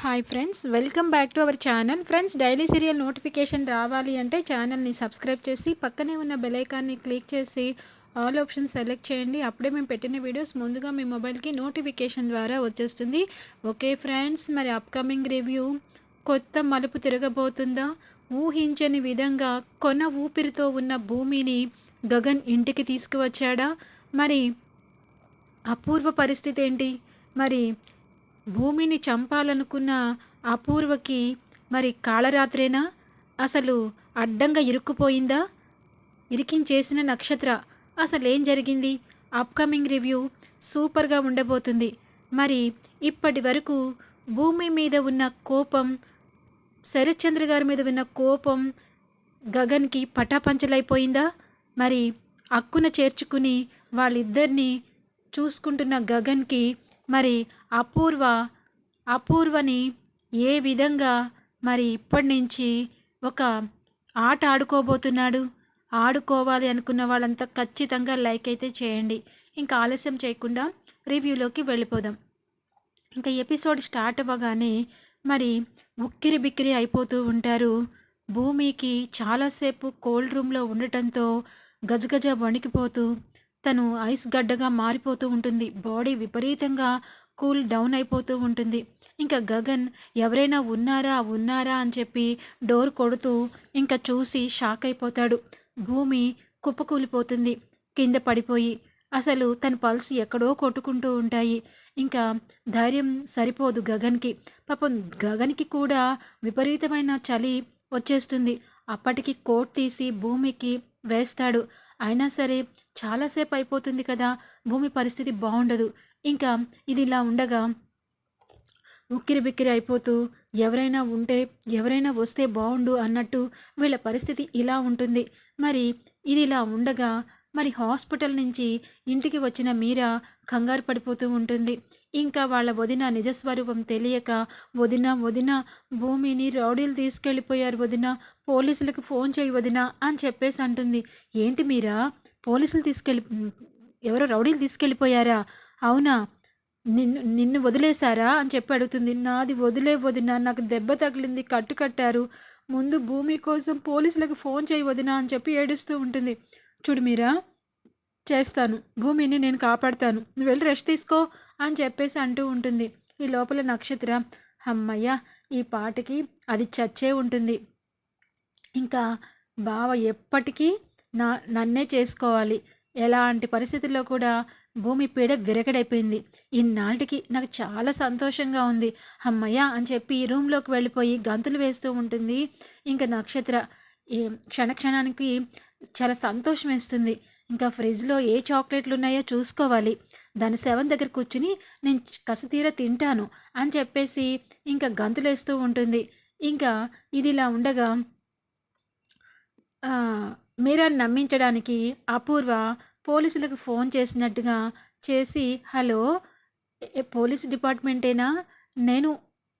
Hi friends welcome back to our channel friends daily serial notification రావాలి అంటే ఛానల్ని subscribe చేసి పక్కనే ఉన్న బెలైకాన్ని క్లిక్ చేసి ఆల్ ఆప్షన్ సెలెక్ట్ చేయండి. అప్పుడే మేము పెట్టిన వీడియోస్ ముందుగా మీ మొబైల్కి నోటిఫికేషన్ ద్వారా వచ్చేస్తుంది. ఓకే ఫ్రెండ్స్ మరి అప్కమింగ్ రివ్యూ కొత్త మలుపు తిరగబోతుందా? ఊహించని విధంగా కొన ఊపిరితో ఉన్న భూమిని గగన్ ఇంటికి తీసుకువచ్చాడా? మరి అపూర్వ పరిస్థితి ఏంటి? మరి భూమిని చంపాలనుకున్న అపూర్వకి మరి కాళరాత్రేనా? అసలు అడ్డంగా ఇరుక్కుపోయిందా? ఇరికించేసిన నక్షత్ర అసలేం జరిగింది? అప్కమింగ్ రివ్యూ సూపర్గా ఉండబోతుంది. మరి ఇప్పటి వరకు భూమి మీద ఉన్న కోపం శరత్చంద్ర గారి మీద ఉన్న కోపం గగన్కి పటాపంచలైపోయిందా? మరి అక్కున చేర్చుకుని వాళ్ళిద్దరినీ చూసుకుంటున్న గగన్కి మరి అపూర్వ అపూర్వని ఏ విధంగా మరి ఇప్పటి నుంచి ఒక ఆట ఆడుకోబోతున్నాడు? ఆడుకోవాలి అనుకున్న వాళ్ళంతా ఖచ్చితంగా లైక్ అయితే చేయండి. ఇంకా ఆలస్యం చేయకుండా రివ్యూలోకి వెళ్ళిపోదాం. ఇంకా ఎపిసోడ్ స్టార్ట్ అవ్వగానే మరి ఉక్కిరి బిక్కిరి అయిపోతూ ఉంటారు. భూమికి చాలాసేపు కోల్డ్ రూమ్లో ఉండటంతో గజగజ వణికిపోతూ తను ఐస్ గడ్డగా మారిపోతూ ఉంటుంది. బాడీ విపరీతంగా కూల్ డౌన్ అయిపోతూ ఉంటుంది. ఇంకా గగన్ ఎవరైనా ఉన్నారా? ఉన్నారా? అని చెప్పి డోర్ కొడుతూ ఇంకా చూసి షాక్ అయిపోతాడు. భూమి కుప్పకూలిపోతుంది. కింద పడిపోయి. అసలు తన పల్స్ ఎక్కడో కొట్టుకుంటూ ఉంటాయి. ఇంకా ధైర్యం సరిపోదు గగన్కి. పాపం గగన్కి కూడా విపరీతమైన చలి వచ్చేస్తుంది. అప్పటికి కోట్ తీసి భూమికి వేస్తాడు. అయినా సరే చాలాసేపు అయిపోతుంది కదా భూమి పరిస్థితి బాగుండదు. ఇంకా ఇది ఇలా ఉండగా ఉక్కిరి బిక్కిరి అయిపోతూ ఎవరైనా ఉంటే ఎవరైనా వస్తే బాగుండు అన్నట్టు వీళ్ళ పరిస్థితి ఇలా ఉంటుంది. మరి ఇది ఇలా ఉండగా మరి హాస్పిటల్ నుంచి ఇంటికి వచ్చిన మీరా కంగారు పడిపోతూ ఉంటుంది. ఇంకా వాళ్ళ వదిన నిజస్వరూపం తెలియక వదిన వదిన భూమిని రౌడీలు తీసుకెళ్ళిపోయారు వదిన పోలీసులకు ఫోన్ చేయి వదిన అని చెప్పేసి అంటుంది. ఏంటి మీరా? పోలీసులు తీసుకెళ్ళి ఎవరో రౌడీలు తీసుకెళ్ళిపోయారా? అవునా? నిన్ను నిన్ను వదిలేశారా? అని చెప్పి అడుగుతుంది. నాది వదిలే వదిన. నాకు దెబ్బ తగిలింది కట్టు కట్టారు. ముందు భూమి కోసం పోలీసులకు ఫోన్ చేయి వదిన అని చెప్పి ఏడుస్తూ ఉంటుంది. చూడు మీరా చేస్తాను. భూమిని నేను కాపాడుతాను. నువ్వు వెళ్ళి రెస్ట్ తీసుకో అని చెప్పేసి అంటూ ఉంటుంది. ఈ లోపల నక్షత్ర అమ్మయ్య ఈ పాటకి అది చచ్చే ఉంటుంది. ఇంకా బావ ఎప్పటికీ నా నన్నే చేసుకోవాలి. ఎలాంటి పరిస్థితుల్లో కూడా భూమి పీడ విరగడైపోయింది. ఇన్నాళ్ళకి నాకు చాలా సంతోషంగా ఉంది. అమ్మయ్య అని చెప్పి రూమ్లోకి వెళ్ళిపోయి గంతులు వేస్తూ ఉంటుంది. ఇంకా నక్షత్ర క్షణక్షణానికి చాలా సంతోషం వేస్తుంది. ఇంకా ఫ్రిడ్జ్లో ఏ చాక్లెట్లు ఉన్నాయో చూసుకోవాలి. దాని సెవెన్ దగ్గర కూర్చుని నేను కసతీర తింటాను అని చెప్పేసి ఇంకా గంతులేస్తూ ఉంటుంది. ఇంకా ఇది ఇలా ఉండగా మీరా నమ్మించడానికి అపూర్వ పోలీసులకు ఫోన్ చేసినట్టుగా చేసి హలో పోలీస్ డిపార్ట్మెంటేనా? నేను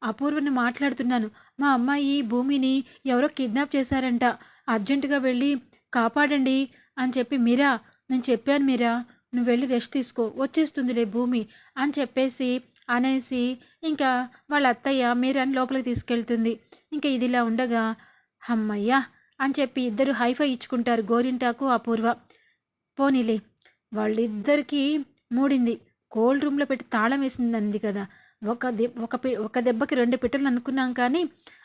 అపూర్వని మాట్లాడుతున్నాను. మా అమ్మాయి భూమిని ఎవరో కిడ్నాప్ చేశారంట. అర్జెంటుగా వెళ్ళి కాపాడండి అని చెప్పి మీరా నేను చెప్పాను మీరా నువ్వు వెళ్ళి రెస్ట్ తీసుకో వచ్చేస్తుందిలే భూమి అని చెప్పేసి అనేసి ఇంకా వాళ్ళ అత్తయ్య మీరాని లోపలికి తీసుకెళ్తుంది. ఇంకా ఇదిలా ఉండగా అమ్మయ్యా అని చెప్పి ఇద్దరు హైఫై ఇచ్చుకుంటారు గోరింటాకు అపూర్వ. పోనీలే వాళ్ళిద్దరికీ మూడింది. కోల్డ్ రూమ్లో పెట్టి తాళం వేసిందంది కదా. ఒక దె ఒక ఒక దెబ్బకి రెండు పిట్టలు అనుకున్నాం కానీ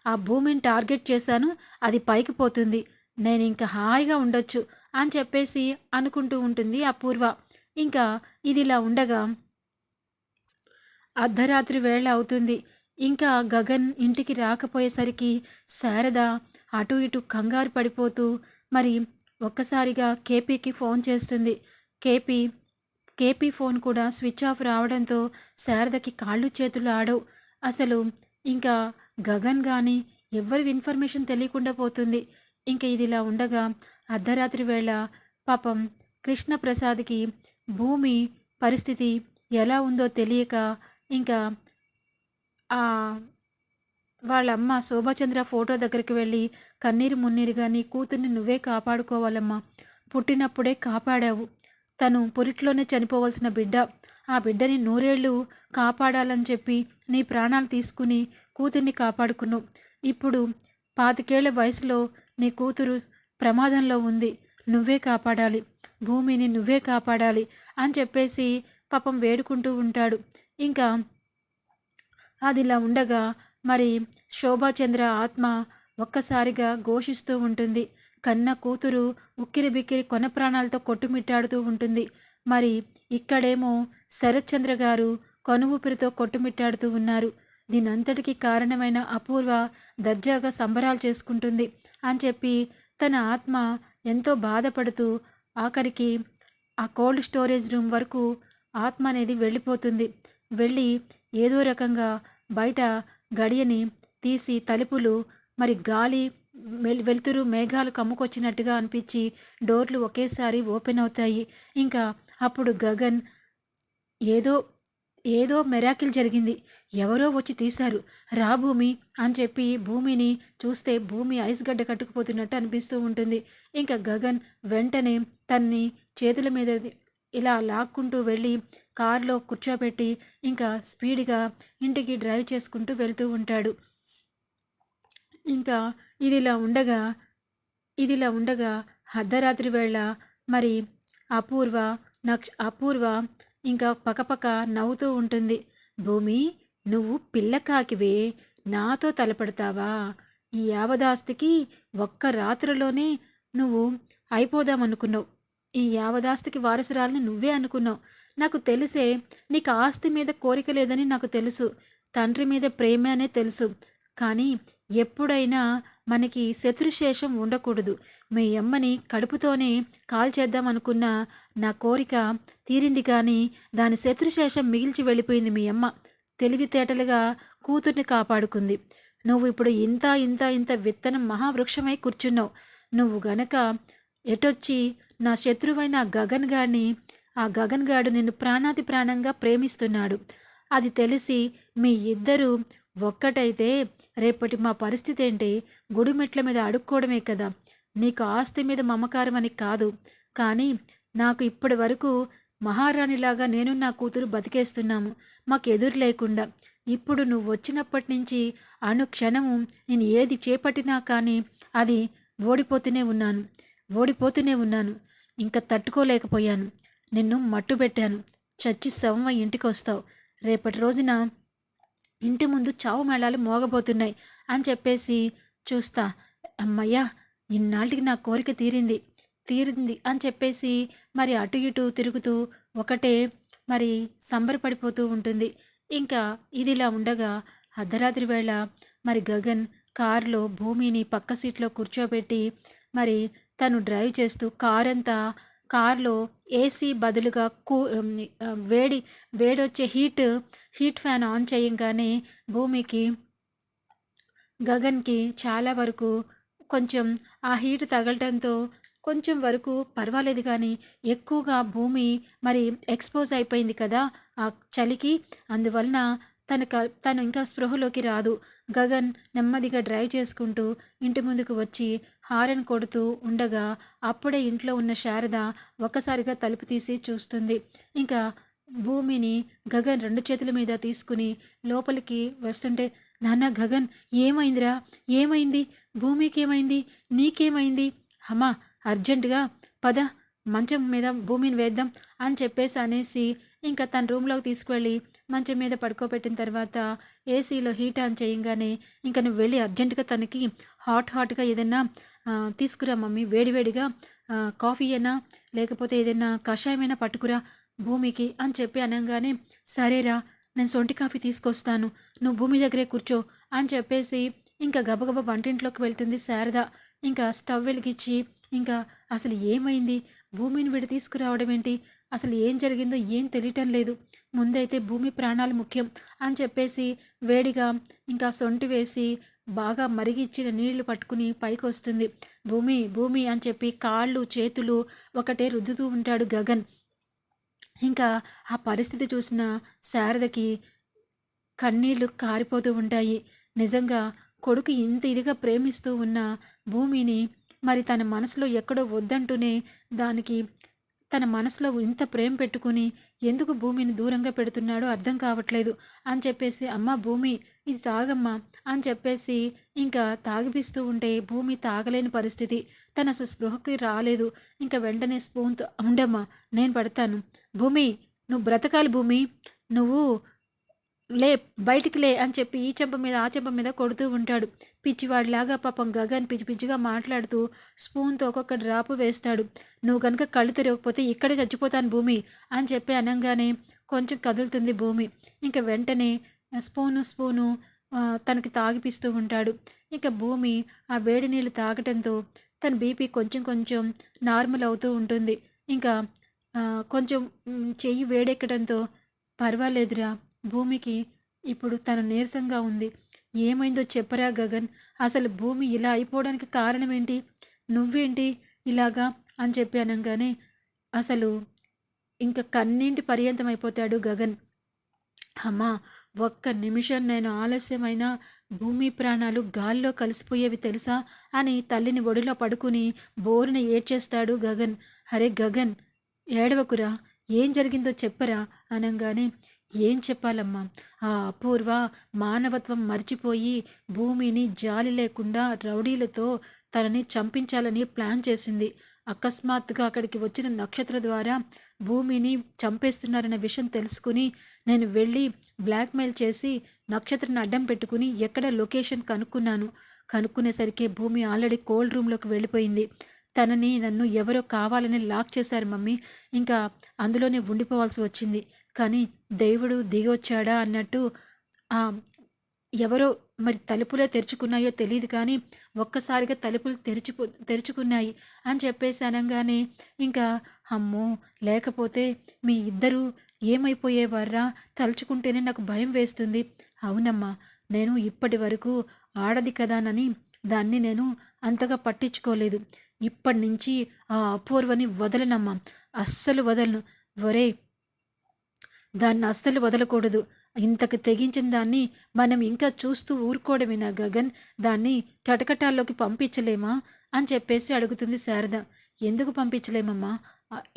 ఆ భూమిని టార్గెట్ చేశాను అది పైకి పోతుంది. నేను ఇంకా హాయిగా ఉండొచ్చు అని చెప్పేసి అనుకుంటూ ఉంటుంది అపూర్వ. ఇంకా ఇది ఇలా ఉండగా అర్ధరాత్రి వేళ అవుతుంది. ఇంకా గగన్ ఇంటికి రాకపోయేసరికి శారద అటు ఇటు కంగారు పడిపోతూ మరి ఒక్కసారిగా కేపీకి ఫోన్ చేస్తుంది. కేపీ కేపీ ఫోన్ కూడా స్విచ్ ఆఫ్ రావడంతో శారదకి కాళ్ళు చేతులు ఆడవు. అసలు ఇంకా గగన్ కానీ ఎవరి ఇన్ఫర్మేషన్ తెలియకుండా పోతుంది. ఇంకా ఇదిలా ఉండగా అర్ధరాత్రి వేళ పాపం కృష్ణప్రసాద్కి భూమి పరిస్థితి ఎలా ఉందో తెలియక ఇంకా వాళ్ళ అమ్మ శోభాచంద్ర ఫోటో దగ్గరికి వెళ్ళి కన్నీరు మున్నీరుగా నీ కూతుర్ని నువ్వే కాపాడుకోవాలమ్మా. పుట్టినప్పుడే కాపాడావు. తను పురిట్లోనే చనిపోవలసిన బిడ్డ. ఆ బిడ్డని నూరేళ్ళు కాపాడాలని చెప్పి నీ ప్రాణాలు తీసుకుని కూతుర్ని కాపాడుకున్నావు. ఇప్పుడు పాతికేళ్ళ వయసులో నీ కూతురు ప్రమాదంలో ఉంది. నువ్వే కాపాడాలి. భూమిని నువ్వే కాపాడాలి అని చెప్పేసి పాపం వేడుకుంటూ ఉంటాడు. ఇంకా అది ఇలా ఉండగా మరి శోభాచంద్ర ఆత్మ ఒక్కసారిగా ఘోషిస్తూ ఉంటుంది. కన్న కూతురు ఉక్కిరి బిక్కిరి కొన ప్రాణాలతో కొట్టుమిట్టాడుతూ ఉంటుంది. మరి ఇక్కడేమో శరత్చంద్ర గారు కనువుపిరితో కొట్టుమిట్టాడుతూ ఉన్నారు. దీనంతటికీ కారణమైన అపూర్వ దర్జాగా సంబరాలు చేసుకుంటుంది అని చెప్పి తన ఆత్మ ఎంతో బాధపడుతూ ఆఖరికి ఆ కోల్డ్ స్టోరేజ్ రూమ్ వరకు ఆత్మ అనేది వెళ్ళిపోతుంది. వెళ్ళి ఏదో రకంగా బయట గడియని తీసి తలుపులు మరి గాలి వెలుతురు మేఘాలు కమ్ముకొచ్చినట్టుగా అనిపించి డోర్లు ఒకేసారి ఓపెన్ అవుతాయి. ఇంకా అప్పుడు గగన్ ఏదో ఏదో మెరాకిల్ జరిగింది. ఎవరో వచ్చి తీశారు. రా భూమి అని చెప్పి భూమిని చూస్తే భూమి ఐస్ గడ్డ కట్టుకుపోతున్నట్టు అనిపిస్తూ ఉంటుంది. ఇంకా గగన్ వెంటనే తన్ని చేతుల మీద ఇలా లాక్కుంటూ వెళ్ళి కారులో కూర్చోబెట్టి ఇంకా స్పీడ్గా ఇంటికి డ్రైవ్ చేసుకుంటూ వెళ్తూ ఉంటాడు. ఇంకా ఇదిలా ఉండగా ఇదిలా ఉండగా అర్ధరాత్రి వేళ మరి అపూర్వ నక్ష అపూర్వ ఇంకా పక్కపక్క నవ్వుతూ ఉంటుంది. భూమి నువ్వు పిల్లకాకివే నాతో తలపడతావా? ఈ యావదాస్తికి ఒక్క రాత్రిలోనే నువ్వు అయిపోదామనుకున్నావు. ఈ యావదాస్తికి వారసురాలని నువ్వే అనుకున్నావు. నాకు తెలిసే నీకు ఆస్తి మీద కోరిక లేదని నాకు తెలుసు. తండ్రి మీద ప్రేమ అనే తెలుసు. కానీ ఎప్పుడైనా మనకి శత్రుశేషం ఉండకూడదు. మీ అమ్మని కడుపుతోనే కాల్ చేద్దాం అనుకున్న నా కోరిక తీరింది కానీ దాని శత్రుశేషం మిగిల్చి వెళ్ళిపోయింది మీ అమ్మ. తెలివితేటలుగా కూతుర్ని కాపాడుకుంది. నువ్వు ఇప్పుడు ఇంత ఇంత ఇంత విత్తనం మహావృక్షమై కూర్చున్నావు. నువ్వు గనక ఎటొచ్చి నా శత్రువైన గగన్ గాడిని ఆ గగన్ గాడు నిన్ను ప్రాణాతి ప్రాణంగా ప్రేమిస్తున్నాడు. అది తెలిసి మీ ఇద్దరూ ఒక్కటైతే రేపటి మా పరిస్థితి ఏంటి? గుడిమెట్ల మీద అడుక్కోవడమే కదా. నీకు ఆస్తి మీద మమకారం అని కాదు. కానీ నాకు ఇప్పటి వరకు మహారాణిలాగా నేను నా కూతురు బతికేస్తున్నాము. మాకు ఎదురు లేకుండా. ఇప్పుడు నువ్వు వచ్చినప్పటి నుంచి అనుక్షణము నేను ఏది చేపట్టినా కానీ అది ఓడిపోతూనే ఉన్నాను. ఓడిపోతూనే ఉన్నాను. ఇంకా తట్టుకోలేకపోయాను. నిన్ను మట్టు పెట్టాను. చచ్చి శవం ఇంటికి వస్తావు. రేపటి రోజున ఇంటి ముందు చావు మేళాలు మోగబోతున్నాయి అని చెప్పేసి చూస్తా. అమ్మయ్యా ఇన్నాళ్ళకి నా కోరిక తీరింది. తీరింది అని చెప్పేసి మరి అటు ఇటు తిరుగుతూ ఒకటే మరి సంబరపడిపోతూ ఉంటుంది. ఇంకా ఇదిలా ఉండగా అర్ధరాత్రి వేళ మరి గగన్ కారులో భూమిని పక్క సీట్లో కూర్చోబెట్టి మరి తను డ్రైవ్ చేస్తూ కారంతా కార్లో ఏసీ బదులుగా కూ వేడి వేడొచ్చే హీట్ హీట్ ఫ్యాన్ ఆన్ చేయంగానే భూమికి గగన్కి చాలా వరకు కొంచెం ఆ హీట్ తగలటంతో కొంచెం వరకు పర్వాలేదు కానీ ఎక్కువగా భూమి మరి ఎక్స్పోజ్ అయిపోయింది కదా ఆ చలికి. అందువలన తన తను ఇంకా స్పృహలోకి రాదు. గగన్ నెమ్మదిగా డ్రైవ్ చేసుకుంటూ ఇంటి ముందుకు వచ్చి హారన్ కొడుతూ ఉండగా అప్పుడే ఇంట్లో ఉన్న శారద ఒక్కసారిగా తలుపు తీసి చూస్తుంది. ఇంకా భూమిని గగన్ రెండు చేతుల మీద తీసుకుని లోపలికి వస్తుంటే నాన్న గగన్ ఏమైందిరా? ఏమైంది? భూమికి ఏమైంది నీకేమైంది? అమ్మా అర్జెంటుగా పద మంచం మీద భూమిని వేద్దాం అని చెప్పేసి అనేసి ఇంకా తన రూమ్లోకి తీసుకువెళ్ళి మంచం మీద పడుకోబెట్టిన తర్వాత ఏసీలో హీట్ ఆన్ చేయంగానే ఇంకా నువ్వు వెళ్ళి అర్జెంటుగా తనకి హాట్ హాట్గా ఏదైనా తీసుకురా మమ్మీ. వేడివేడిగా కాఫీ అయినా లేకపోతే ఏదైనా కషాయమైనా పట్టుకురా భూమికి అని చెప్పి అనగానే సరేరా నేను సొంటి కాఫీ తీసుకొస్తాను. నువ్వు భూమి దగ్గరే కూర్చో అని చెప్పేసి ఇంకా గబగబ వంటింట్లోకి వెళ్తుంది శారద. ఇంకా స్టవ్ వెలిగించి ఇంకా అసలు ఏమైంది? భూమిని విడి తీసుకురావడం ఏంటి? అసలు ఏం జరిగిందో ఏం తెలియటం లేదు. ముందైతే భూమి ప్రాణాలు ముఖ్యం అని చెప్పేసి వేడిగా ఇంకా సొంటి వేసి బాగా మరిగిచ్చిన నీళ్ళు పట్టుకుని పైకి వస్తుంది భూమి భూమి అని చెప్పి కాళ్ళు చేతులు ఒకటే రుద్దుతూ ఉంటాడు గగన్. ఇంకా ఆ పరిస్థితి చూసిన శారదకి కన్నీళ్ళు కారిపోతూ ఉంటాయి. నిజంగా కొడుకు ఇంత ఇదిగా ప్రేమిస్తూ ఉన్న భూమిని మరి తన మనసులో ఎక్కడో వద్దంటూనే దానికి తన మనసులో ఇంత ప్రేమ పెట్టుకుని ఎందుకు భూమిని దూరంగా పెడుతున్నాడో అర్థం కావట్లేదు అని చెప్పేసి అమ్మ భూమి ఇది తాగమ్మా అని చెప్పేసి ఇంకా తాగిపిస్తూ ఉంటే భూమి తాగలేని పరిస్థితి. తన అసలు స్పృహకి రాలేదు. ఇంకా వెంటనే స్పూన్తో ఉండమ్మా నేను పడతాను. భూమి నువ్వు బ్రతకాలి భూమి. నువ్వు లే బయటికి లే అని చెప్పి ఈ చెంప మీద ఆ చెంప మీద కొడుతూ ఉంటాడు. పిచ్చివాడిలాగా పాపం గగన్ పిచ్చి పిచ్చిగా మాట్లాడుతూ స్పూన్తో ఒక్కొక్క రాపు వేస్తాడు. నువ్వు కనుక కళ్ళు తిరగకపోతే ఇక్కడే చచ్చిపోతాను భూమి అని చెప్పి అనగానే కొంచెం కదులుతుంది భూమి. ఇంకా వెంటనే స్పూను స్పూను తనకి తాగిపిస్తూ ఉంటాడు. ఇక భూమి ఆ వేడి నీళ్ళు తాగటంతో తన బీపీ కొంచెం కొంచెం నార్మల్ అవుతూ ఉంటుంది. ఇంకా కొంచెం చెయ్యి వేడెక్కడంతో పర్వాలేదురా భూమికి ఇప్పుడు తను నీరసంగా ఉంది. ఏమైందో చెప్పరా గగన్. అసలు భూమి ఇలా అయిపోవడానికి కారణం ఏంటి నువ్వేంటి ఇలాగా అని చెప్పి అనగానే అసలు ఇంకా కన్నింటి పర్యంతం అయిపోతాడు గగన్. అమ్మా ఒక్క నిమిషం నేను ఆలస్యమైన భూమి ప్రాణాలు గాల్లో కలిసిపోయేవి తెలుసా అని తల్లిని ఒడిలో పడుకుని బోరున ఏడ్చేస్తాడు గగన్. అరే గగన్ ఏడవకురా ఏం జరిగిందో చెప్పరా? అనగానే ఏం చెప్పాలమ్మా? ఆ అపూర్వ మానవత్వం మర్చిపోయి భూమిని జాలి లేకుండా రౌడీలతో తనని చంపించాలని ప్లాన్ చేసింది. అకస్మాత్తుగా అక్కడికి వచ్చిన నక్షత్ర ద్వారా భూమిని చంపేస్తున్నారన్న విషయం తెలుసుకుని నేను వెళ్ళి బ్లాక్మెయిల్ చేసి నక్షత్రాన్ని అడ్డం పెట్టుకుని ఎక్కడ లొకేషన్ కనుక్కున్నాను. కనుక్కునేసరికి భూమి ఆల్రెడీ కోల్డ్ రూమ్లోకి వెళ్ళిపోయింది. తనని నన్ను ఎవరో కావాలని లాక్ చేశారు మమ్మీ. ఇంకా అందులోనే ఉండిపోవాల్సి వచ్చింది. కానీ దేవుడు దిగొచ్చాడా అన్నట్టు ఎవరో మరి తలుపులే తెరుచుకున్నాయో తెలియదు కానీ ఒక్కసారిగా తలుపులు తెరుచుకు తెరుచుకున్నాయి అని చెప్పేసి అనగానే ఇంకా అమ్మో లేకపోతే మీ ఇద్దరు ఏమైపోయేవారా తలుచుకుంటేనే నాకు భయం వేస్తుంది. అవునమ్మా నేను ఇప్పటి వరకు ఆడది కదానని దాన్ని నేను అంతగా పట్టించుకోలేదు. ఇప్పటి నుంచి ఆ అపూర్వని వదలనమ్మా. అస్సలు వదలను. వరే దాన్ని అస్సలు వదలకూడదు. ఇంతకు తెగించిన దాన్ని మనం ఇంకా చూస్తూ ఊరుకోవడమేనా గగన్? దాన్ని కటకటాల్లోకి పంపించలేమా? అని చెప్పేసి అడుగుతుంది శారద. ఎందుకు పంపించలేమమ్మా?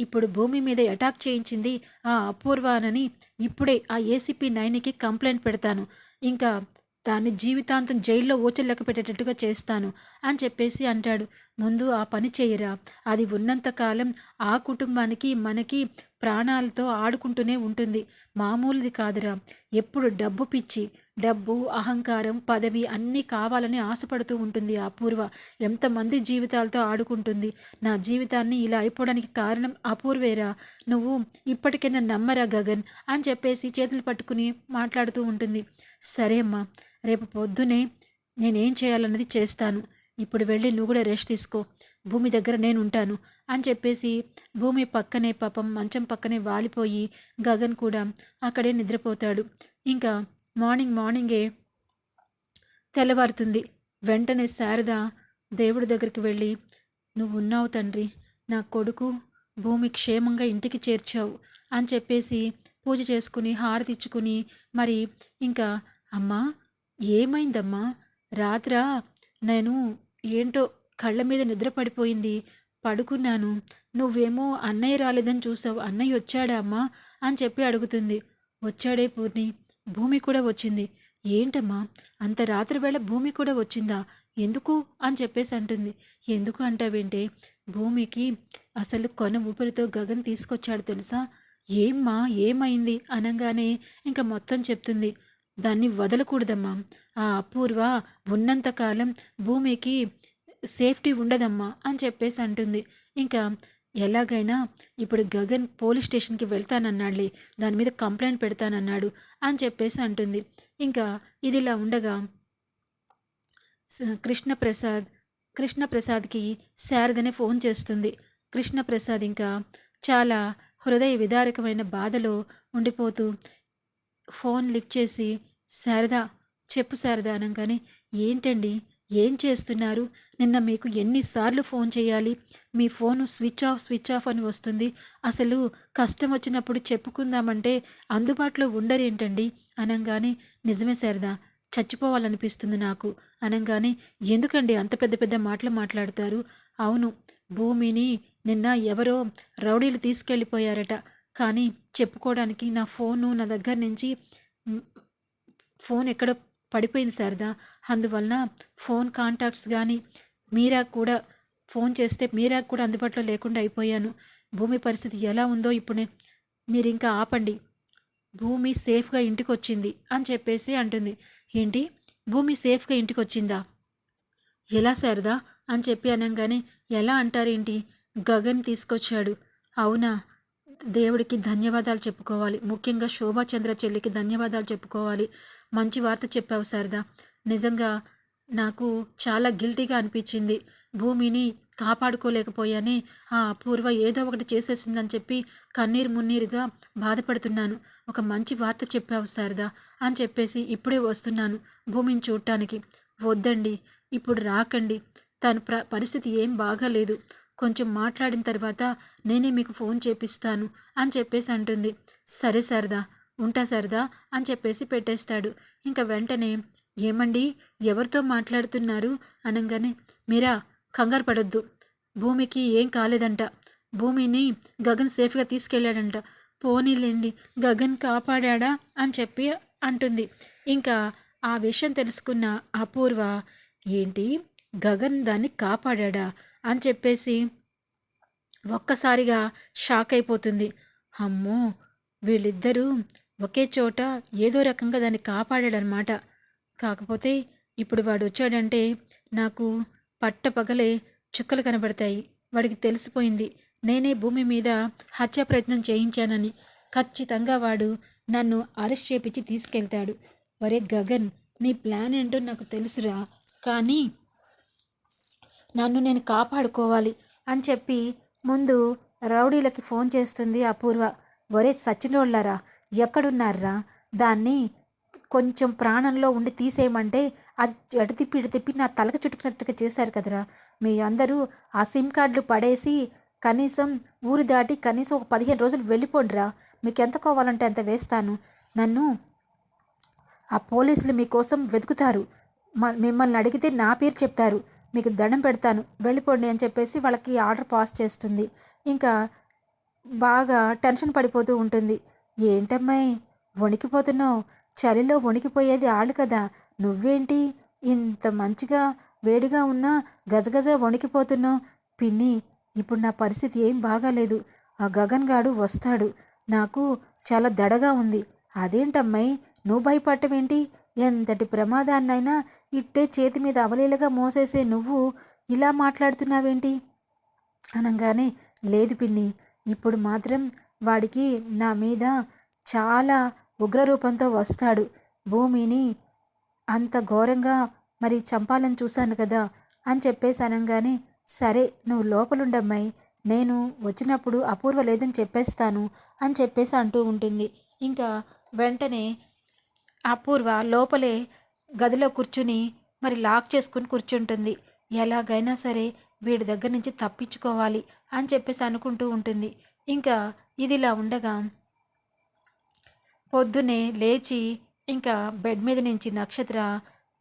ఇప్పుడు భూమి మీద అటాక్ చేయించింది ఆ అపూర్వానని ఇప్పుడే ఆ ఏసీపీ నైన్కి కంప్లైంట్ పెడతాను. ఇంకా దాన్ని జీవితాంతం జైల్లో ఓచలు పెట్టేటట్టుగా చేస్తాను అని చెప్పేసి అంటాడు. ముందు ఆ పని చేయరా. అది ఉన్నంతకాలం ఆ కుటుంబానికి మనకి ప్రాణాలతో ఆడుకుంటూనే ఉంటుంది. మామూలుది కాదురా. ఎప్పుడు డబ్బు పిచ్చి డబ్బు అహంకారం పదవి అన్నీ కావాలని ఆశపడుతూ ఉంటుంది అపూర్వ. ఎంతమంది జీవితాలతో ఆడుకుంటుంది. నా జీవితాన్ని ఇలా అయిపోవడానికి కారణం అపూర్వేరా. నువ్వు ఇప్పటికైనా నమ్మరా గగన్? అని చెప్పేసి చేతులు పట్టుకుని మాట్లాడుతూ ఉంటుంది. సరే అమ్మా రేపు పొద్దునే నేనేం చేయాలన్నది చేస్తాను. ఇప్పుడు వెళ్ళి నువ్వు కూడా రెస్ట్ తీసుకో. భూమి దగ్గర నేను ఉంటాను. అని చెప్పేసి భూమి పక్కనే పాపం మంచం పక్కనే వాలిపోయి గగన్ కూడా అక్కడే నిద్రపోతాడు. ఇంకా మార్నింగ్ మార్నింగే తెల్లవారుతుంది. వెంటనే శారద దేవుడి దగ్గరికి వెళ్ళి నువ్వు ఉన్నావు తండ్రి నా కొడుకు భూమి క్షేమంగా ఇంటికి చేర్చావు అని చెప్పేసి పూజ చేసుకుని హారతిచ్చుకుని మరి ఇంకా అమ్మా ఏమైందమ్మా? రాత్ర నేను ఏంటో కళ్ళ మీద నిద్ర పడిపోయింది పడుకున్నాను. నువ్వేమో అన్నయ్య రాలేదని చూసావు అన్నయ్య వచ్చాడా అమ్మా? అని చెప్పి అడుగుతుంది. వచ్చాడే పూర్ణి భూమి కూడా వచ్చింది. ఏంటమ్మా? అంత రాత్రి వేళ భూమి కూడా వచ్చిందా? ఎందుకు? అని చెప్పేసి అంటుంది. ఎందుకు అంటావేంటే భూమికి అసలు కొన ఊపిరితో గగన్ తీసుకొచ్చాడు తెలుసా? ఏమ్మా ఏమైంది? అనగానే ఇంకా మొత్తం చెప్తుంది. దాన్ని వదలకూడదమ్మా. ఆ అపూర్వ ఉన్నంతకాలం భూమికి సేఫ్టీ ఉండదమ్మా అని చెప్పేసి అంటుంది. ఇంకా ఎలాగైనా ఇప్పుడు గగన్ పోలీస్ స్టేషన్కి వెళ్తానన్నాడులే దాని మీద కంప్లైంట్ పెడతానన్నాడు అని చెప్పేసి అంటుంది. ఇంకా ఇదిలా ఉండగా కృష్ణప్రసాద్ కృష్ణప్రసాద్కి శారదనే ఫోన్ చేస్తుంది. కృష్ణప్రసాద్ ఇంకా చాలా హృదయ విదారకమైన బాధలో ఉండిపోతూ ఫోన్ లిఫ్ట్ చేసి శారదా చెప్పు శారద అనగానే ఏంటండి? ఏం చేస్తున్నారు? నిన్న మీకు ఎన్నిసార్లు ఫోన్ చేయాలి? మీ phone switch off switch off అని వస్తుంది. అసలు కష్టం వచ్చినప్పుడు చెప్పుకుందామంటే అందుబాటులో ఉండరేంటండి? అనగానే నిజమే సరదా చచ్చిపోవాలనిపిస్తుంది నాకు. అనగానే ఎందుకండి అంత పెద్ద పెద్ద మాటలు మాట్లాడతారు? అవును భూమిని నిన్న ఎవరో రౌడీలు తీసుకెళ్ళిపోయారట. కానీ చెప్పుకోవడానికి నా ఫోను నా దగ్గర నుంచి ఫోన్ ఎక్కడో పడిపోయింది శారదా. అందువలన ఫోన్ కాంటాక్ట్స్ కానీ మీరా కూడా ఫోన్ చేస్తే మీరా కూడా అందుబాటులో లేకుండా అయిపోయాను. భూమి పరిస్థితి ఎలా ఉందో ఇప్పుడు మీరు ఇంకా ఆపండి. భూమి సేఫ్గా ఇంటికి వచ్చింది అని చెప్పేసి అంటుంది. ఏంటి? భూమి సేఫ్గా ఇంటికి వచ్చిందా ఎలా శారదా? అని చెప్పి అనగానే ఎలా అంటారేంటి? గగన్ తీసుకొచ్చాడు. అవునా? దేవుడికి ధన్యవాదాలు చెప్పుకోవాలి. ముఖ్యంగా శోభాచంద్ర చెల్లికి ధన్యవాదాలు చెప్పుకోవాలి. మంచి వార్త చెప్పావు శారదా. నిజంగా నాకు చాలా గిల్టీగా అనిపించింది. భూమిని కాపాడుకోలేకపోయాని ఆ అపూర్వ ఏదో ఒకటి చేసేసిందని చెప్పి కన్నీరు మున్నీరుగా బాధపడుతున్నాను. ఒక మంచి వార్త చెప్పావు శారదా అని చెప్పేసి ఇప్పుడే వస్తున్నాను భూమిని చూడటానికి. వద్దండి ఇప్పుడు రాకండి. తన ప్ర పరిస్థితి ఏం బాగాలేదు. కొంచెం మాట్లాడిన తర్వాత నేనే మీకు ఫోన్ చేపిస్తాను అని చెప్పేసి అంటుంది. సరే సరదా ఉంటా సరదా అని చెప్పేసి పెట్టేస్తాడు. ఇంకా వెంటనే ఏమండి? ఎవరితో మాట్లాడుతున్నారు? అనగానే మీరా కంగారు పడొద్దు. భూమికి ఏం కాలేదంట. భూమిని గగన్ సేఫ్గా తీసుకెళ్ళాడంట. పోనీలేండి గగన్ కాపాడా అని చెప్పి అంటుంది. ఇంకా ఆ విషయం తెలుసుకున్న అపూర్వ ఏంటి? గగన్ దాన్ని కాపాడా అని చెప్పేసి ఒక్కసారిగా షాక్ అయిపోతుంది. అమ్మో వీళ్ళిద్దరూ ఒకే చోట ఏదో రకంగా దాన్ని కాపాడాడనమాట కాకపోతే ఇప్పుడు వాడు వచ్చాడంటే నాకు పట్టపగలే చుక్కలు కనబడతాయి. వాడికి తెలిసిపోయింది. నేనే భూమి మీద హత్యా ప్రయత్నం చేయించానని. ఖచ్చితంగా వాడు నన్ను అరెస్ట్ చేపించి తీసుకెళ్తాడు. ఒరే గగన్ నీ ప్లాన్ ఏంటో నాకు తెలుసురా. కానీ నన్ను నేను కాపాడుకోవాలి అని చెప్పి ముందు రౌడీలకి ఫోన్ చేస్తుంది అపూర్వ. ఒరే సచినోళ్ళరా ఎక్కడున్నారా? దాన్ని కొంచెం ప్రాణంలో ఉండి తీసేయమంటే అది ఎటు తిప్పి తిప్పి నా తలకు చుట్టుకున్నట్టుగా చేశారు కదరా. మీ అందరూ ఆ సిమ్ కార్డులు పడేసి కనీసం ఊరు దాటి కనీసం ఒక పదిహేను రోజులు వెళ్ళిపోండిరా. మీకు ఎంత కావాలంటే అంత వేస్తాను. నన్ను ఆ పోలీసులు మీకోసం వెతుకుతారు. మ- మిమ్మల్ని అడిగితే నా పేరు చెప్తారు. మీకు దండం పెడతాను. వెళ్ళిపోండి అని చెప్పేసి వాళ్ళకి ఆర్డర్ పాస్ చేస్తుంది. ఇంకా బాగా టెన్షన్ పడిపోతూ ఉంటుంది. ఏంటమ్మాయి వణికిపోతున్నావు? చలిలో వణికిపోయేది ఆళ్ళు కదా. నువ్వేంటి? ఇంత మంచిగా వేడిగా ఉన్నా గజగజ వణికిపోతున్నావు. పిన్ని ఇప్పుడు నా పరిస్థితి ఏం బాగాలేదు. ఆ గగన్ గాడు వస్తాడు. నాకు చాలా దడగా ఉంది. అదేంటమ్మాయి? నువ్వు భయపడటమేంటి? ఎంతటి ప్రమాదాన్నైనా ఇట్టే చేతి మీద అవలీలగా మోసేసే నువ్వు ఇలా మాట్లాడుతున్నావేంటి? అనగానే లేదు పిన్ని. ఇప్పుడు మాత్రం వాడికి నా మీద చాలా ఉగ్రరూపంతో వస్తాడు. భూమిని అంత ఘోరంగా మరి చంపాలని చూశాను కదా అని చెప్పేసి అనగానే సరే నువ్వు లోపలుండమ్మాయి నేను వచ్చినప్పుడు అపూర్వ లేదని చెప్పేస్తాను అని చెప్పేసి అంటూ ఉంటుంది. ఇంకా వెంటనే అపూర్వ లోపలే గదిలో కూర్చుని మరి లాక్ చేసుకుని కూర్చుంటుంది. ఎలాగైనా సరే వీడి దగ్గర నుంచి తప్పించుకోవాలి అని చెప్పేసి అనుకుంటూ ఉంటుంది. ఇంకా ఇదిలా ఉండగా పొద్దునే లేచి ఇంకా బెడ్ మీద నుంచి నక్షత్ర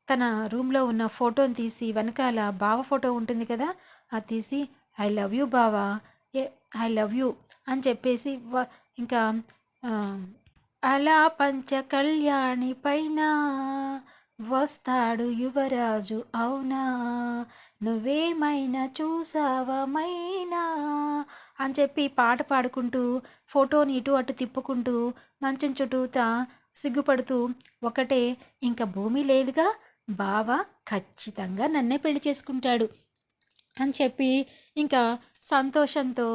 తన రూమ్లో ఉన్న ఫోటోని తీసి వెనకాల బావ ఫోటో ఉంటుంది కదా అది తీసి ఐ లవ్ యూ బావా ఏ ఐ లవ్ యూ అని చెప్పేసి ఇంకా అలా పంచ కళ్యాణి పైన వస్తాడు యువరాజు అవునా? నువ్వేమైనా చూసావా మైనా? అని చెప్పి పాట పాడుకుంటూ ఫోటోని ఇటు అటు తిప్పుకుంటూ మంచం చుట్టూతా సిగ్గుపడుతూ ఒకటే ఇంకా భూమి లేదుగా బావ ఖచ్చితంగా నన్నే పెళ్ళి చేసుకుంటాడు అని చెప్పి ఇంకా సంతోషంతో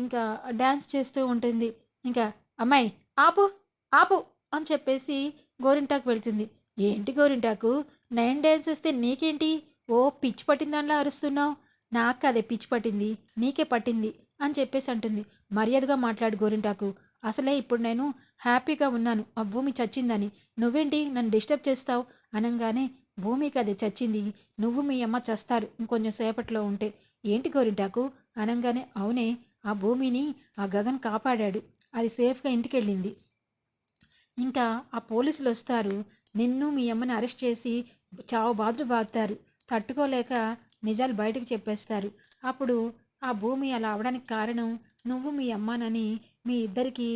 ఇంకా డ్యాన్స్ చేస్తూ ఉంటుంది. ఇంకా అమ్మాయి ఆపు ఆపు అని చెప్పేసి గోరింటాకు వెళ్తుంది. ఏంటి గోరింటాకు? నైన్ డ్యాన్స్ వస్తే నీకేంటి? ఓ పిచ్చి పట్టిందనిలా అరుస్తున్నావు. నాకు అదే పిచ్చి పట్టింది నీకే పట్టింది. అని చెప్పేసి అంటుంది. మర్యాదగా మాట్లాడు గోరింటాకు. అసలే ఇప్పుడు నేను హ్యాపీగా ఉన్నాను. ఆ భూమి చచ్చిందని. నువ్వేంటి నన్ను డిస్టర్బ్ చేస్తావు? అనగానే భూమికి అది చచ్చింది. నువ్వు మీ అమ్మ చస్తారు ఇంకొంచెం సేపట్లో ఉంటే. ఏంటి గోరింటాకు? అనగానే అవునే ఆ భూమిని ఆ గగన్ కాపాడాడు. అది సేఫ్గా ఇంటికి వెళ్ళింది ఇంకా ఆ పోలీసులు వస్తారు. నిన్ను మీ అమ్మని అరెస్ట్ చేసి చావు బాధలు బాగుతారు తట్టుకోలేక నిజాలు బయటకు చెప్పేస్తారు. అప్పుడు ఆ భూమి అలా అవడానికి కారణం నువ్వు మీ అమ్మానని మీ ఇద్దరికి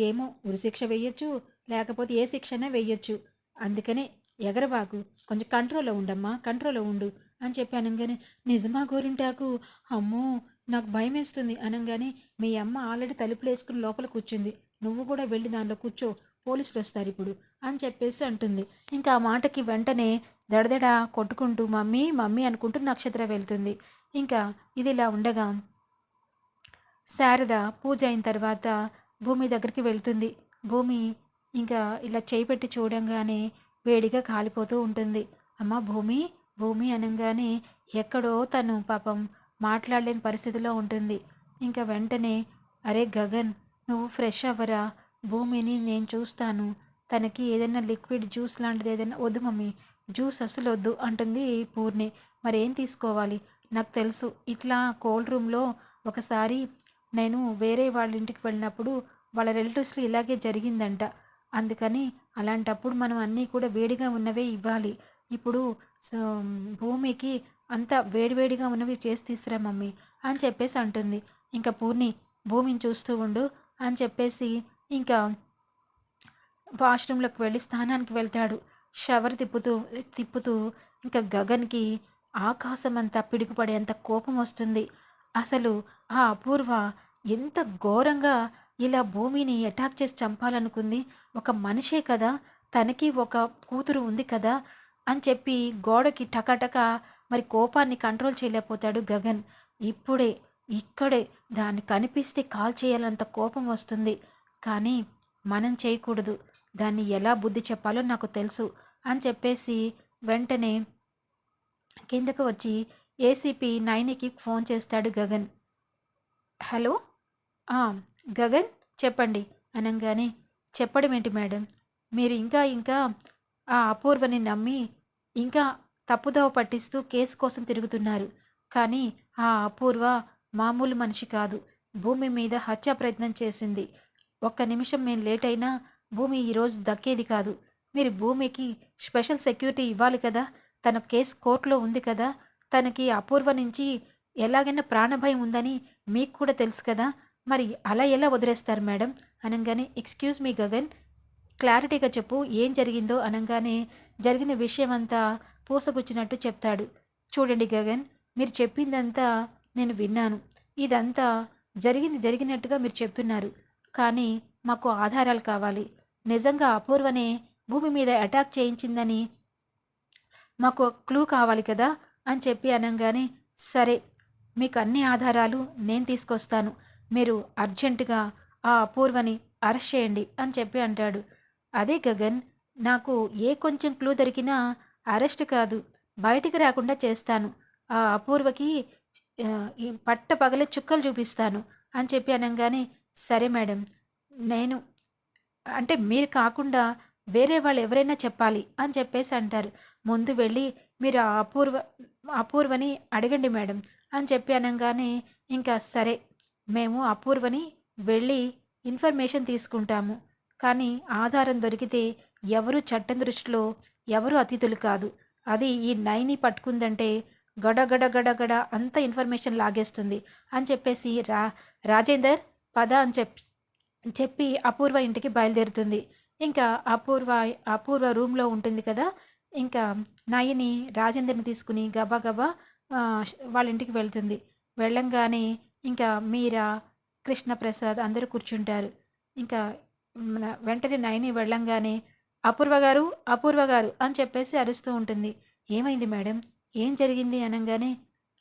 ఏమో ఉరిశిక్ష వేయొచ్చు లేకపోతే ఏ శిక్షనే వెయ్యొచ్చు అందుకనే ఎగరబాకు కొంచెం కంట్రోల్లో ఉండమ్మా కంట్రోల్లో ఉండు అని చెప్పి అనగానే నిజమా గోరింటాకు? అమ్మో నాకు భయం వేస్తుంది అనగానే మీ అమ్మ ఆల్రెడీ తలుపులు వేసుకుని లోపల కూర్చుంది. నువ్వు కూడా వెళ్ళి దానిలో కూర్చో పోలీసులు వస్తారు ఇప్పుడు అని చెప్పేసి అంటుంది. ఇంకా ఆ మాటకి వెంటనే దడదడ కొట్టుకుంటూ మమ్మీ మమ్మీ అనుకుంటూ నక్షత్ర వెళ్తుంది. ఇంకా ఇది ఇలా ఉండగా శారద పూజ అయిన తర్వాత భూమి దగ్గరికి వెళ్తుంది. భూమి ఇంకా ఇలా చేయి పెట్టి చూడంగానే వేడిగా కాలిపోతూ ఉంటుంది. అమ్మ భూమి భూమి అనగానే ఎక్కడో తను పాపం మాట్లాడలేని పరిస్థితిలో ఉంటుంది. ఇంకా వెంటనే అరే గగన్ నువ్వు ఫ్రెష్ అవ్వరా? భూమిని నేను చూస్తాను. తనకి ఏదైనా లిక్విడ్ జ్యూస్ లాంటిది ఏదైనా వద్దు మమ్మీ. జ్యూస్ అసలు వద్దు అంటుంది పూర్ణి. మరి ఏం తీసుకోవాలి? నాకు తెలుసు. ఇట్లా కోల్డ్ రూమ్లో ఒకసారి నేను వేరే వాళ్ళ ఇంటికి వెళ్ళినప్పుడు వాళ్ళ రిలేటివ్స్లో ఇలాగే జరిగిందంట. అందుకని అలాంటప్పుడు మనం అన్నీ కూడా వేడిగా ఉన్నవే ఇవ్వాలి. ఇప్పుడు భూమికి అంత వేడివేడిగా ఉన్నవి చేసి తీసురా మమ్మీ అని చెప్పేసి అంటుంది. ఇంకా పూర్ణి భూమిని చూస్తూ ఉండు అని చెప్పేసి ఇంకా వాష్రూమ్లోకి వెళ్ళి స్నానానికి వెళ్తాడు. షవర్ తిప్పుతూ తిప్పుతూ ఇంకా గగన్కి ఆకాశం అంతా పిడుగుపడేంత కోపం వస్తుంది. అసలు ఆ అపూర్వ ఎంత ఘోరంగా ఇలా భూమిని అటాక్ చేసి చంపాలనుకుంది? ఒక మనిషే కదా? తనకి ఒక కూతురు ఉంది కదా? అని చెప్పి గోడకి టకటక మరి కోపాన్ని కంట్రోల్ చేయలేకపోతాడు గగన్. ఇప్పుడే ఇక్కడే దాన్ని కనిపిస్తే కాల్ చేయాలంత కోపం వస్తుంది. కానీ మనం చేయకూడదు. దాన్ని ఎలా బుద్ధి చెప్పాలో నాకు తెలుసు అని చెప్పేసి వెంటనే కిందకు వచ్చి ఏసీపీ నైనికి ఫోన్ చేస్తాడు గగన్. హలో? గగన్ చెప్పండి. అనగానే చెప్పడం ఏంటి మేడం? మీరు ఇంకా ఇంకా ఆ అపూర్వని నమ్మి ఇంకా తప్పుదోవ పట్టిస్తూ కేసు కోసం తిరుగుతున్నారు. కానీ ఆ అపూర్వ మామూలు మనిషి కాదు. భూమి మీద హత్యా ప్రయత్నం చేసింది. ఒక్క నిమిషం మేము లేట్ అయినా భూమి ఈరోజు దక్కేది కాదు. మీరు భూమికి స్పెషల్ సెక్యూరిటీ ఇవ్వాలి కదా? తన కేసు కోర్టులో ఉంది కదా. తనకి అపూర్వ నుంచి ఎలాగైనా ప్రాణభయం ఉందని మీకు కూడా తెలుసు కదా. మరి అలా ఎలా వదిలేస్తారు మేడం? అనగానే ఎక్స్క్యూజ్ మీ గగన్ క్లారిటీగా చెప్పు ఏం జరిగిందో? అనగానే జరిగిన విషయం అంతా పూసగుచ్చినట్టు చెప్తాడు. చూడండి గగన్ మీరు చెప్పిందంతా నేను విన్నాను. ఇదంతా జరిగింది జరిగినట్టుగా మీరు చెప్తున్నారు. కానీ మాకు ఆధారాలు కావాలి. నిజంగా అపూర్వనే భూమి మీద అటాక్ చేయించిందని మాకు క్లూ కావాలి కదా అని చెప్పి అనగానే సరే మీకు అన్ని ఆధారాలు నేను తీసుకొస్తాను. మీరు అర్జెంటుగా ఆ అపూర్వని అరెస్ట్ చేయండి అని చెప్పి అంటాడు. అదే గగన్ నాకు ఏ కొంచెం క్లూ దొరికినా అరెస్ట్ కాదు బయటికి రాకుండా చేస్తాను. ఆ అపూర్వకి పట్ట పగలే చుక్కలు చూపిస్తాను అని చెప్పి అనగానే సరే మేడం నేను అంటే మీరు కాకుండా వేరే వాళ్ళు ఎవరైనా చెప్పాలి అని చెప్పేసి అంటారు. ముందు వెళ్ళి మీరు అపూర్వ అపూర్వని అడగండి మేడం అని చెప్పి అనగానే ఇంకా సరే మేము అపూర్వని వెళ్ళి ఇన్ఫర్మేషన్ తీసుకుంటాము. కానీ ఆధారం దొరికితే ఎవరు చట్టం దృష్టిలో ఎవరు అతిథులు కాదు. అది ఈ నైని పట్టుకుందంటే గడగడ గడగడ అంత ఇన్ఫర్మేషన్ లాగేస్తుంది అని చెప్పేసి రా రాజేందర్ పద అని చెప్పి చెప్పి అపూర్వ ఇంటికి బయలుదేరుతుంది. ఇంకా అపూర్వ అపూర్వ రూమ్లో ఉంటుంది కదా ఇంకా నయని రాజేందర్ని తీసుకుని గబా గబా వాళ్ళ ఇంటికి వెళ్తుంది. వెళ్ళంగానే ఇంకా మీరా కృష్ణప్రసాద్ అందరూ కూర్చుంటారు. ఇంకా వెంటనే నయని వెళ్ళంగానే అపూర్వ గారు అపూర్వ గారు అని చెప్పేసి అరుస్తూ ఉంటుంది. ఏమైంది మేడం? ఏం జరిగింది అనగానే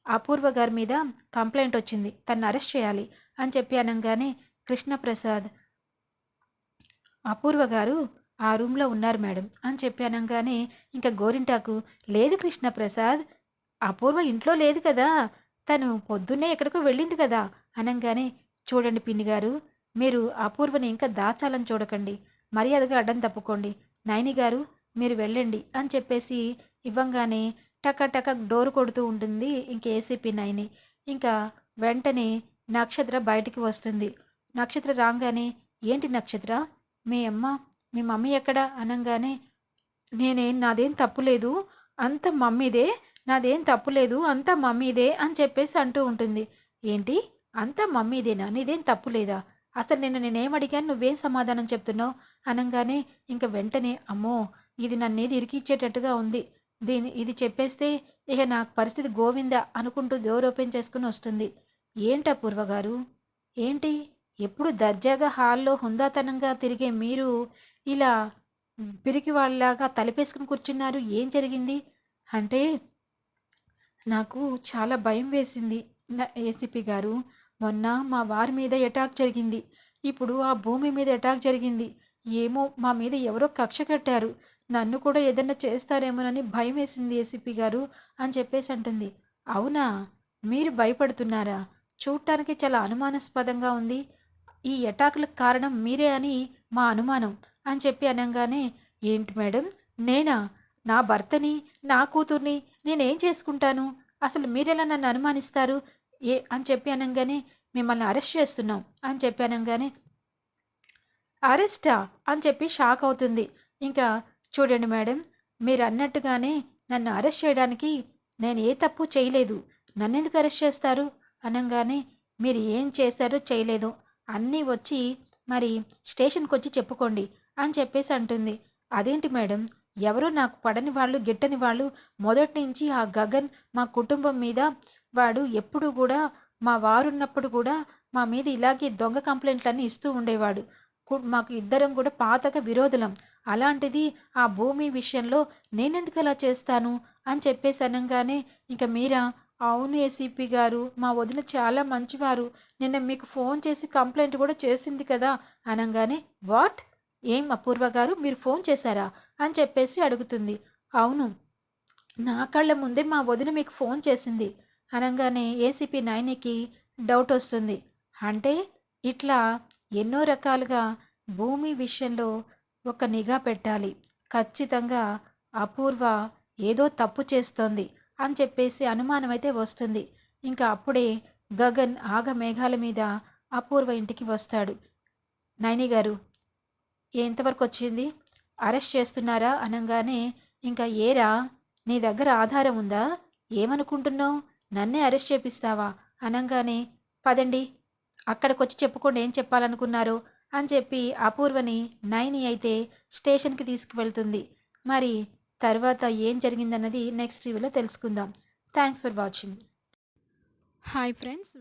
అపూర్వ గారి మీద కంప్లైంట్ వచ్చింది. తను అరెస్ట్ చేయాలి అని చెప్పి అనగానే కృష్ణప్రసాద్ అపూర్వ గారు ఆ రూమ్లో ఉన్నారు మేడం అని చెప్పి అనగానే ఇంకా గోరింటాకు లేదు కృష్ణప్రసాద్ అపూర్వ ఇంట్లో లేదు కదా తను పొద్దున్నే ఎక్కడికో వెళ్ళింది కదా అనగానే చూడండి పిన్ని గారు మీరు అపూర్వని ఇంకా దాచాలని చూడకండి మర్యాదగా అడ్డం తప్పుకోండి. నైని గారు మీరు వెళ్ళండి అని చెప్పేసి ఇవ్వంగానే టక టక డోర్ కొడుతూ ఉంటుంది ఇంక ఏసీపీ నైని. ఇంకా వెంటనే నక్షత్ర బయటికి వస్తుంది. నక్షత్ర రాగానే ఏంటి నక్షత్ర? మీ అమ్మ మీ మమ్మీ ఎక్కడ? అనగానే నేనేం నాదేం తప్పులేదు అంత మమ్మీదే నాదేం తప్పులేదు అంత మమ్మీదే అని చెప్పేసి అంటూ ఉంటుంది. ఏంటి? అంతా మమ్మీదేనా? నీదేం తప్పు లేదా? అసలు నిన్ను నేనేం అడిగాను? నువ్వేం సమాధానం చెప్తున్నావు? అనగానే ఇంక వెంటనే అమ్మో ఇది నన్నేది ఇరికిచ్చేటట్టుగా ఉంది. దీని ఇది చెప్పేస్తే ఇక నాకు పరిస్థితి గోవిందా అనుకుంటూ డోర్ ఓపెన్ చేసుకుని వస్తుంది. ఏంటా పూర్వగారు? ఏంటి? ఎప్పుడు దర్జాగా హాల్లో హుందాతనంగా తిరిగే మీరు ఇలా పిరికి వాళ్ళలాగా తలపేసుకుని కూర్చున్నారు. ఏం జరిగింది? అంటే నాకు చాలా భయం వేసింది ఏసీపీ గారు. మొన్న మా వారి మీద అటాక్ జరిగింది. ఇప్పుడు ఆ భూమి మీద అటాక్ జరిగింది. ఏమో మా మీద ఎవరో కక్ష కట్టారు. నన్ను కూడా ఏదన్నా చేస్తారేమోనని భయం వేసింది ఏసీపీ గారు అని చెప్పేసి అంటుంది. అవునా? మీరు భయపడుతున్నారా? చూడటానికి చాలా అనుమానాస్పదంగా ఉంది. ఈ అటాకులకు కారణం మీరే అని మా అనుమానం అని చెప్పి అనగానే ఏంటి మేడం? నేనా? నా భర్తని? నా కూతుర్ని? నేనేం చేసుకుంటాను? అసలు మీరెలా నన్ను అనుమానిస్తారు? ఏ? అని చెప్పి అనగానే మిమ్మల్ని అరెస్ట్ చేస్తున్నాం అని చెప్పి అనగానే అరెస్టా? అని చెప్పి షాక్ అవుతుంది. ఇంకా చూడండి మేడం మీరు అన్నట్టుగానే నన్ను అరెస్ట్ చేయడానికి నేను ఏ తప్పు చేయలేదు. నన్ను ఎందుకు అరెస్ట్ చేస్తారు? అనగానే మీరు ఏం చేశారో చేయలేదు. అన్నీ వచ్చి మరి స్టేషన్కి వచ్చి చెప్పుకోండి అని చెప్పేసి అంటుంది. అదేంటి మేడం? ఎవరో నాకు పడని వాళ్ళు గిట్టని వాళ్ళు మొదటి నుంచి ఆ గగన్ మా కుటుంబం మీద వాడు ఎప్పుడు కూడా మా వారున్నప్పుడు కూడా మా మీద ఇలాగే దొంగ కంప్లైంట్లన్నీ ఇస్తూ ఉండేవాడు. కు- మాకు ఇద్దరం కూడా పాతక విరోధులం. అలాంటిది ఆ భూమి విషయంలో నేనెందుకు అలా చేస్తాను? అని చెప్పేసి అనగానే ఇక మీరా? అవును ఏసీపీ గారు మా వదిన చాలా మంచివారు. నిన్న మీకు ఫోన్ చేసి కంప్లైంట్ కూడా చేసింది కదా అనగానే వాట్? ఏం అపూర్వ గారు? మీరు ఫోన్ చేశారా? అని చెప్పేసి అడుగుతుంది. అవును నా కళ్ళ ముందే మా వదిన మీకు ఫోన్ చేసింది. అనగానే ఏసీపీ నైనికి డౌట్ వస్తుంది. అంటే ఇట్లా ఎన్నో రకాలుగా భూమి విషయంలో ఒక నిఘా పెట్టాలి. ఖచ్చితంగా అపూర్వ ఏదో తప్పు చేస్తోంది. అని చెప్పేసి అనుమానం అయితే వస్తుంది. ఇంకా అప్పుడే గగన్ ఆగ మేఘాల మీద అపూర్వ ఇంటికి వస్తాడు. నైని గారు ఎంతవరకు వచ్చింది? అరెస్ట్ చేస్తున్నారా? అనగానే ఇంకా ఏరా? నీ దగ్గర ఆధారం ఉందా? ఏమనుకుంటున్నావు? నన్నే అరెస్ట్ చేపిస్తావా? అనగానే పదండి అక్కడికొచ్చి చెప్పుకోండి ఏం చెప్పాలనుకున్నారో అని చెప్పి అపూర్వని నైని అయితే స్టేషన్కి తీసుకువెళ్తుంది. మరి తర్వాత ఏం జరిగిందన్నది నెక్స్ట్ రివ్యూలో తెలుసుకుందాం. Thanks for watching hi friends